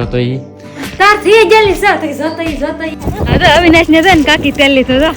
છો તો ઈ. તાર થઈ ગયેલી છે તો જોતઈ જોતઈ અરે અવિનાશ ને છે ને કાકી તેલ લીધો તો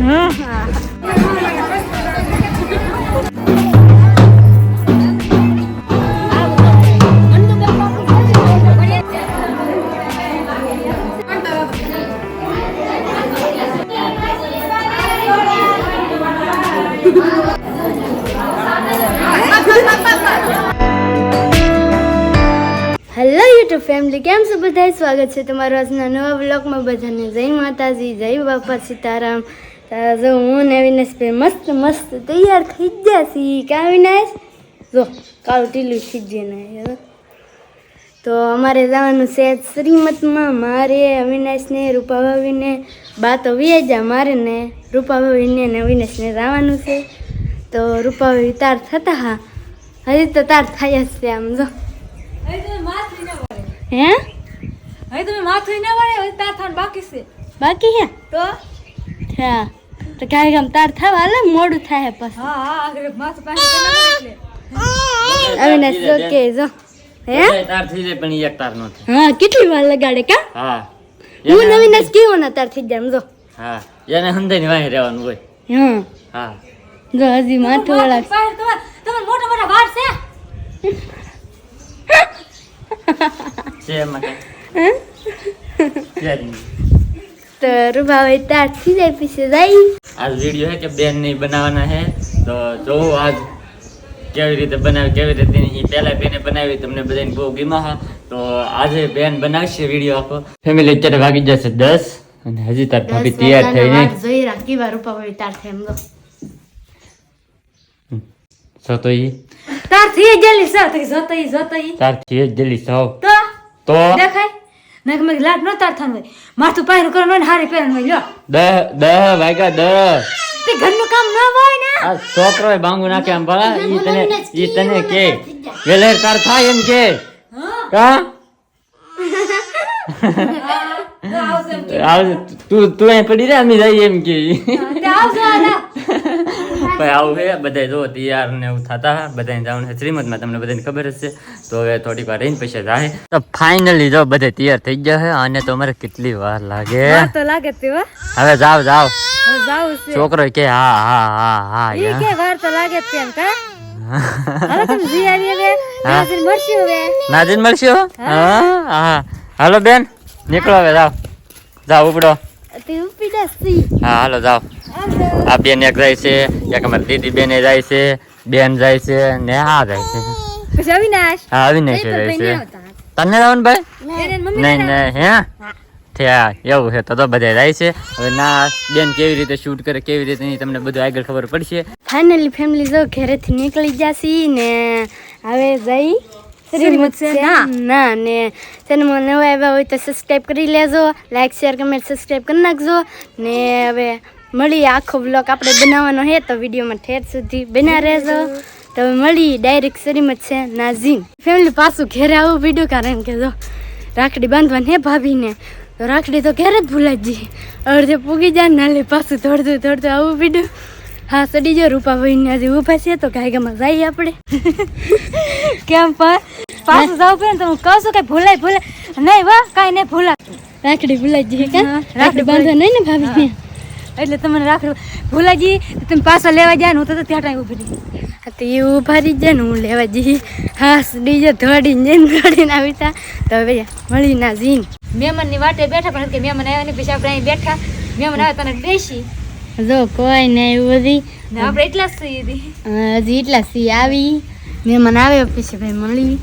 હા. હેલો યુટ્યુબ ફેમિલી કેમ છો બધા સ્વાગત છે તમારું આજના નવા બ્લોગમાં બધાને. જય માતાજી, જય બાપા સીતારામ. તારા જો હું ને અવિનાશભાઈ મસ્ત મસ્ત તૈયાર થઈ ગયા છીએ. કા અવિનાશ? જો કાળું ટીલું ખીજે ને તો અમારે જવાનું છે શ્રીમતમાં. મારે, અવિનાશને, રૂપાભાવીને બા તો વ્યાજા મારે ને, રૂપાભાવીને ને અવિનાશને જવાનું છે. તો રૂપાભાવી તાર થતા હા. હજી તો તાર થયા છે આમ, જો હવે તમે માથું ના વળે હે? હવે તમે માથું ના વાળે હવે તાર થવાનું બાકી છે. બાકી હે? તો? હા. તો કાંઈ કામ તાર થવા હાલે મોડું થાય પછી. હા હા આગળ માથું પાસે એટલે અવિનાશ જો કે જો. હે? તાર થઈ જાય પણ એક તાર નો હા કેટલી વાર લગાડે કા? હા. હું અવિનાશ કેવો ના તાર થઈ જાય જો. હા. એને હંધાઈ વાહી રહેવાનું હોય. હા હા. જો હજી માથું વાળા પાસે તમાર તમાર મોટા મોટા વાળ છે છે એમાં કાંઈ? હે? છે જ નહીં. તો રૂભાભાઈ તાર થઈ જાય પછી જાય આજ વીડિયો હે કે બેન ને બનાવવાના હે તો જોવો આજ કેવી રીતે બનાવી કેવી રીતે ઈ પહેલા બેને બનાવી તમને બધાને બહુ ગીમા હા તો આજે બેન બનાવશે વીડિયો આખો ફેમિલી અત્યારે વાગી જશે દસ અને હજી તાર ભાભી તૈયાર થઈ થઈને જોઈ રાખી વાર રૂપાભાઈ તાર થાય એમ જો તો ઈ તાર થઈ ગયેલી છે તો જોતઈ જોતઈ તારથી જ જલ્દી સૌ તો તો? દેખાય? મેં કે મેં લાટ ન તાર થાન હોય. માથું પાયરું કરવાનું હોય ને હારી પહેરવાનું હોય લ્યો. દહ દહ વાગ્યા દહ. તે ઘરનું કામ ન હોય ને? આ છોકરો બાંગુ નાખે આમ ભલા? ઈ તને ઈ તને કે વેલેર તાર થાય એમ કે. હા. તો તું તું અહીં પડી રે અમે જઈએ એમ કે. આવજો. ભાઈ આવું છે બધા જો તૈયાર ને એવું થતા બધા જવાનું છે. શ્રીમદમાં તમને બધાને ખબર જ છે. તો હવે થોડીક વાર રહીને પછી જાય તો ફાઇનલી જો બધા તૈયાર થઈ ગયા છે અને તો અમારે કેટલી વાર લાગે. તો લાગે તેવા હવે જાવ જાવ છોકરો કે હા હા હા હા ઈ કે વાર તો લાગે તેમ કા હાલો તમે જી આવી હવે. નાઝીન મળશે હવે. નાજીન મળશો? હા. હા હાલો બેન નીકળો હવે જાવ જાવ ઉપડો. તે ઉપી સી. હા હાલો જાવ આ બેન એક જાય છે એક અમારી દીદી બેને જાય છે બેન જાય છે ને આ જાય છે. પછી અવિનાશ હા અવિનાશ જાય છે. તને રાવણ ભાઈ? નહીં. નહીં હે? થયા એવું છે તો તો બધા જાય છે. હવે ના બેન કેવી રીતે શૂટ કરે કેવી રીતે નહીં તમને બધું આગળ ખબર પડશે. ફાઇનલી ફેમિલી જો ઘરેથી નીકળી જશે ને હવે જઈ ના. ના. ને ચેનલમાં નવા આવ્યા હોય તો સબસ્ક્રાઈબ કરી લેજો લાઈક શેર કમેન્ટ સબસ્ક્રાઈબ કરી નાખજો ને હવે મળીએ આખો બ્લોક આપણે બનાવવાનો હે તો વિડીયોમાં ઠેર સુધી બના રહેજો. તો મળીએ ડાયરેક્ટ શ્રીમત છે નાઝીન. ફેમિલી પાછું ઘેરે આવું વીડિયો કારણ કે જો રાખડી બાંધવાની હે ભાભીને. તો રાખડી તો ઘેરે જ ભૂલાઈ જઈ અડધે પૂગી જાય નાલે પાછું દોડતું દોડતું આવું વીડિયો હા સડી જો રૂપાભાઈને હજી ઊભા છે તો ગાયગામાં જઈએ આપણે. કેમ પણ પાછું જવું પડે ને તો હું કહું છું કઈ ભૂલાય ભૂલાય. નહીં વાહ કાંઈ નહીં ભૂલાય. રાખડી ભૂલાઈ જઈએ રાખડી બાંધવા નહીં ને ભાભીને? એટલે તમને રાખડું ભૂલાજી તમે પાછા લેવા જાય ને હું તો ત્યાં ટાઈમ ઊભી રહી. તો એ ઊભા રહી જાય ને હું લેવા જઈ. હા ડીજે દોડીને જઈને દોડીને આવી તા તો હવે મળી ના જીન મહેમાનની વાટે બેઠા પણ કે મહેમાન આવ્યા ને પછી આપણે અહીં બેઠા. મહેમાન આવે તને બેસી. જો કોઈ ને એવું બધી. આપણે એટલા જ સી હતી. હજી એટલા સી આવી. મહેમાન આવે પછી ભાઈ મળી.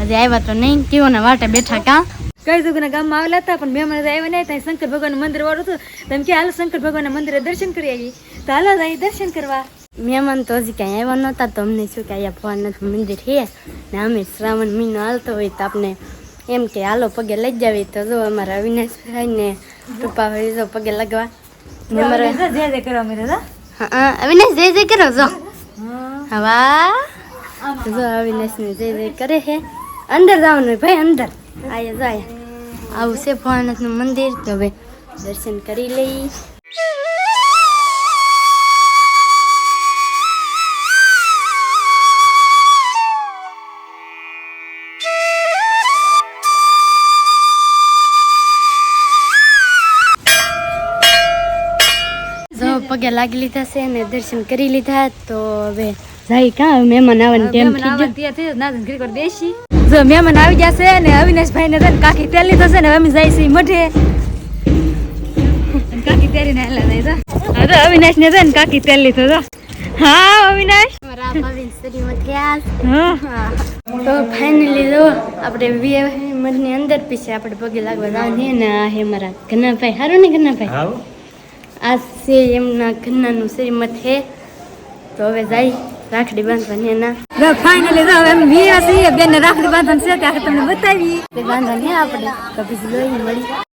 હજી આવ્યા તો નહીં. કેવોના વાટે બેઠા કા? કઈ દુગના ગામમાં આવેલા હતા પણ મહેમાન આવ્યા નહીં ત્યાં શંકર ભગવાનનું મંદિર વાળું હતું. તેમ કે હાલો શંકર ભગવાનના મંદિરે દર્શન કરી આવી તો હાલો અહીં દર્શન કરવા. મહેમાન તો હજી ક્યાંય આવ્યા નહોતા તો અમને શું કે અહીંયા ભગવાનનાથ મંદિર છે ને અમે શ્રાવણ મહિનો હાલતો હોય તો આપણે એમ કે હાલો પગે લઈ જાવી તો જો અમારા અવિનાશભાઈ ને રૂપાભાઈ જો પગે લગવા. ને અમારા જે જે દાદા હા અવિનાશ જય જય કરો જો. હવા. જો અવિનાશ ને જય જય કરે છે. અંદર જવાનું હોય ભાઈ અંદર. આયા જાય આવું છે ભોળાનાથનું મંદિર. તો હવે દર્શન કરી લઈ. પગે લાગી લીધા છે ને દર્શન કરી લીધા. તો હવે જાય કાં મહેમાન આવવાની ટાઈમ થઈ ગયો. ના કરી દેશી જો મહેમાન આવી ગયા છે અને અવિનાશભાઈ ને તને કાકી તેલ થશે છે ને અમે જાય છે મઢે કાકી કાકી તેરીને હેલા જાય તો. હા અવિનાશ ને છે ને કાકી તેલ લીધો તો હા અવિનાશ. હા. તો ફાઇનલી જો આપણે વીએ મધની અંદર પીછે આપણે પગે લાગવા જવાની ને આ હે મારા ઘરના ભાઈ હારું ને ઘરના આ છે એમના ઘરનાનું શ્રીમત છે. તો હવે જાય. રાખડી બાંધવાની એના ફાઇનલી તો અમે વીરા છીએ બેન રાખડી બાંધન છે ત્યારે તમને બતાવી બાંધવાની આપણે. તો પછી જોઈ મળી.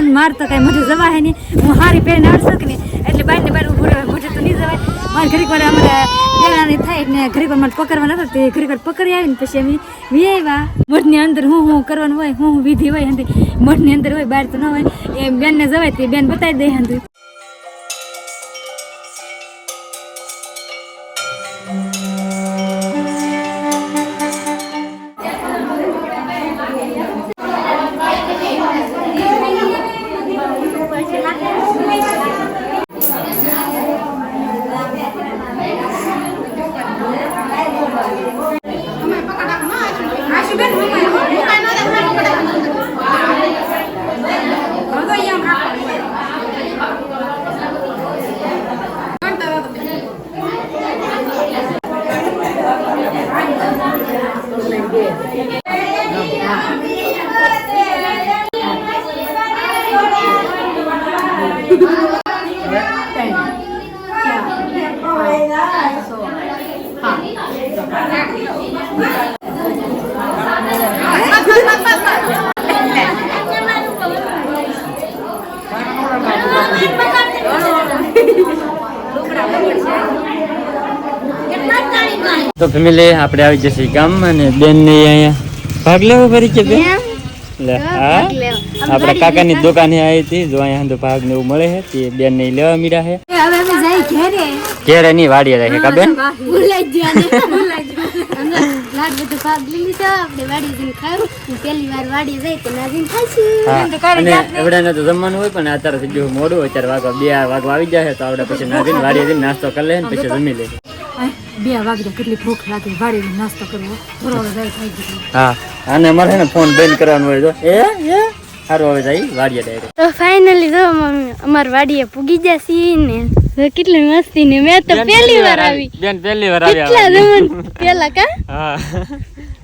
મઢે પૂગી ને માર તો કઈ મને જવાય નહીં. હું હારી પહેરીને આવશો કે નહીં? એટલે બાર ને બાર ઉભું મોઢે મઢે તો નહીં જવાય. મારે ઘડીક વાર અમારે પહેરાની થાય ને ઘડીક વાર મારે પકડવા નતો તે ઘડીક વાર પકડી આવીને પછી અમે વી આવ્યા. મઠની અંદર હું હું કરવાનું હોય, હું હું વિધિ હોય હંધી. મઠની અંદર હોય, બહાર તો ન હોય. એ બેનને જવાય તે બેન બતાવી દે હંધી. તો ફેમિલી આપણે આવી જશે ગામ અને બેન ને અહીંયા ભાગ લેવો ફરી કે બેન? લે હા, આપણા કાકાની દુકાને આવી હતી. જો અહીંયા તો ભાગ ને એવું મળે છે. તે બેન ને લેવા મીરા છે. હવે અમે જાય ઘેરે. ઘેરે ની વાડીએ જાય કા બેન? ભૂલાઈ ગયા ને. ભૂલાઈ ગયા. લાડ બધું ભાગ લઈ લીધો. આપણે વાડી જઈને ખાવું પહેલી વાર વાડી જાય તો ના ખાઈશું એવડાને તો જમવાનું હોય પણ અત્યારે થઈ ગયું મોડું અત્યારે વાગવા બે વાગવા આવી જાય તો આપણે પછી ના જઈને વાડીએ જઈને નાસ્તો કરી લે ને પછી જમી લે. બે વાગ્યા કેટલી ભૂખ લાગે વાડી નાસ્તો કરવો. બરોબર જાય થઈ ગયું હા અને મારે ને ફોન બંધ કરવાનો હોય તો એ એ? સારું હવે જઈ વાડીએ ડાયરેક્ટ તો ફાઇનલી જો મમ્મી અમાર વાડીએ પૂગી જશી ને. તો કેટલી મસ્તી ને મેં તો પહેલી વાર આવી. બેન પહેલી વાર કેટલા આવી. જમણ પેલા કા? હા.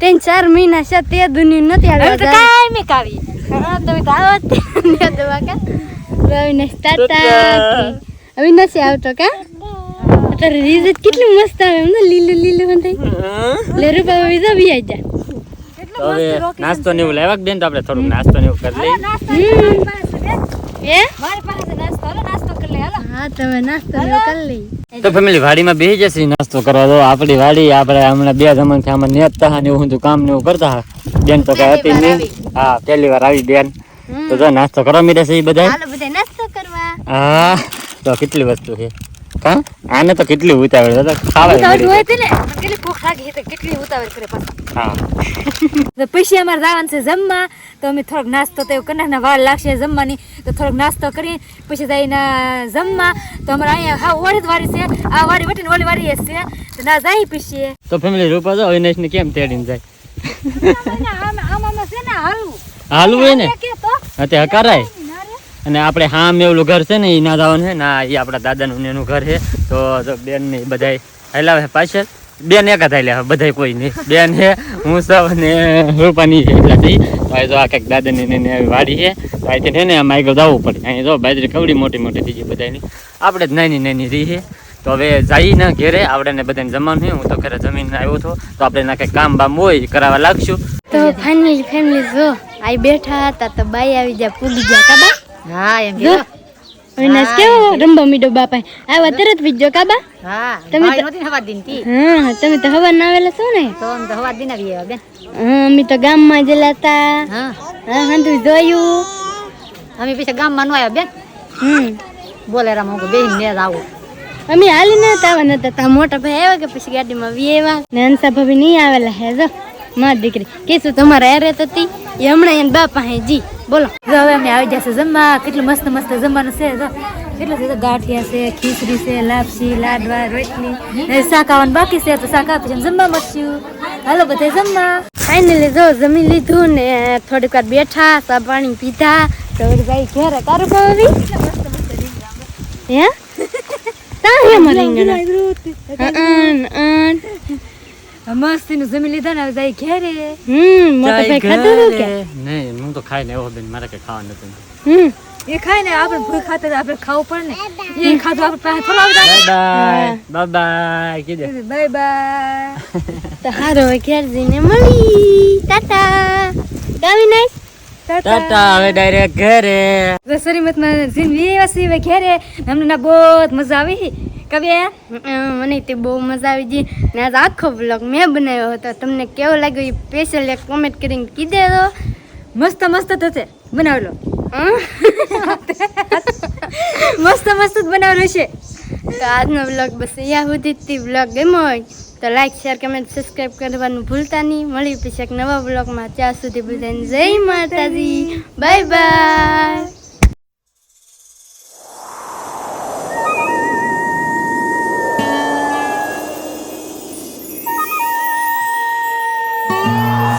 ત્રણ ચાર મહિના છે તે દુનિયા નથી આવી તો કાઈ મે કાવી. હા તમે તો આવો જ ને દવા કા. રવિને ટાટા હવે નથી આવતો કા? અત્યારે રિઝલ્ટ કેટલું મસ્ત આવે એમ ને લીલું લીલું થઈ લેરું રૂપા વિઝા બી આવી જા તો હવે નાસ્તો ને એવું લાવ્યા બેન તો આપણે થોડુંક નાસ્તો ને એવું કરી લઈએ. એ મારી પાસે નાસ્તો. હાલો નાસ્તો કરી લે હાલો. હા તમે નાસ્તો ને એવું કરી લઈ તો ફેમિલી વાડીમાં બેસી જશે નાસ્તો કરવા તો આપણી વાડી આપણે હમણાં બે જમણથી આમાં નેતતા હા ને એવું બધું કામ ને એવું કરતા હા બેન તો કઈ હતી નહીં. હા પહેલી વાર આવી બેન. તો જો નાસ્તો કરવા મીડે છે એ બધા બધા નાસ્તો કરવા. હા તો કેટલી વસ્તુ છે? આને તો કેટલી ઉતાવળ દાદા ખાવા હોય ને કેટલી ભૂખ લાગી તો કેટલી ઉતાવળ કરે પાછા હા. તો પછી અમારે જવાનું છે જમવા તો અમે થોડોક નાસ્તો તો કનાના વાળ લાગશે જમવાની તો થોડોક નાસ્તો કરી પછી જઈને જમવા તો અમારે અહીંયા હા ઓળી વાળી છે આ વાળી વટીને ઓલી વાળી એ છે તો ના જાય પછી તો ફેમિલી રૂપા જો અવિનાશ ને કેમ તેડીને જાય? આમાં છે ને હાલવું. હાલવું ને? તે હકારાય. અને આપણે હામ એવું ઘર છે ને એ ના જવાનું છે ના એ આપણા દાદાનું ને એનું ઘર છે. તો બેન ને બધાય હેલાવે છે પાછળ. બેન એક જ હાલ્યા બધા કોઈ નહીં. બેન છે હું સૌ ને રૂપાની એટલા આ જો આ કંઈક દાદાની ને વાડી છે. તો અહીંથી છે ને, આમ આગળ જવું પડે. અહીં જો બાજરી કવડી મોટી મોટી થઈ ગઈ બધાની આપણે જ નાની નાની રહી છે. તો હવે જઈને ઘેરે આપણે ને બધાને જમવાનું હું તો ઘરે જમીને આવ્યો હતો તો આપણે ના કંઈક કામ બામ હોય કરાવવા લાગશું. તો ફાઇનલી ફેમિલી જો. આ બેઠા હતા, તો બાઈ આવી જાય પૂગી ગયા કાબા હા એમ કે. અવિનાશ કેવો રંબા મીડો બાપા આવ્યા તરત વીજો કાબા હા તમે તો- નહોતી હવા દીનતી. હા તમે તો હવા ના આવેલા છો ને? તો આમ તો હવા દિન આવી બેન. હા અમે તો ગામમાં જેલા હતા હા. હા હાંધું જોયું. અમે પછી ગામમાં નો આવ્યા બેન. હમ. બોલેરા હું બેહીને ને આવો. અમે હાલી ના તાવા આવવાના હતા તા મોટા ભાઈ આવ્યા કે પછી ગાડીમાં વી આવ્યા? ને હંસા ભાભી નહીં આવેલા હે જો. મારી દીકરી. કીશું તમારે હેરે હતી? એ હમણાં એને બાપા હે જી. બોલો. જો હવે અમે આવી જશે જમવા. કેટલું મસ્ત મસ્ત જમવાનું છે. જો. કેટલું છે? ગાંઠિયા છે ખીચડી છે લાપસી લાડવા રોટલી. શાક આવવાનું બાકી છે તો શાક આપીશું જમવા મળશું. હાલો બધા જમવા. ફાઇનલી જો જમી લીધું ને થોડીક વાર બેઠા સા પાણી પીધા. તો ભાઈ ઘેરે. તારું ભાવી હે? તા હે મારે રીંગણા મસ્તી નું જમી લીધા ને હવે જાય ઘેરે હમ મોટા ભાઈ ખાતું હતું કે નહીં હું તો ખાઈ ને એવો બેન મારે કઈ ખાવા નથી હમ એ ખાય ને આપણે ભૂખ ખાતા આપણે ખાવું પડે ને એ ખાધું આપણે પાસે થોડું આવતા બાય બાય બાય કીધે બાય બાય તો હારો ઘેર જઈને મળી ટાટા ગાવી નાઈસ ટાટા હવે ડાયરેક્ટ ઘરે સરીમતમાં જિંદગી એવા સીવે ઘેરે અમને ના બહુ મજા આવી કબે મને તે બહુ મજા આવી ગઈ. ને આજ આખો બ્લોગ મેં બનાવ્યો હતો. તમને કેવો લાગ્યો એ સ્પેશિયલ એક કોમેન્ટ કરીને કીધે તો. મસ્ત મસ્ત થશે બનાવેલો? મસ્ત મસ્ત જ બનાવેલો છે. તો આજનો બ્લોગ બસ અહીંયા સુધી બ્લોગ ગમ્યો હોય તો લાઈક શેર કમેન્ટ સબસ્ક્રાઈબ કરવાનું ભૂલતા નહીં. મળી પછી એક નવા બ્લોગમાં ત્યાં સુધી બધાને જય માતાજી. Bye bye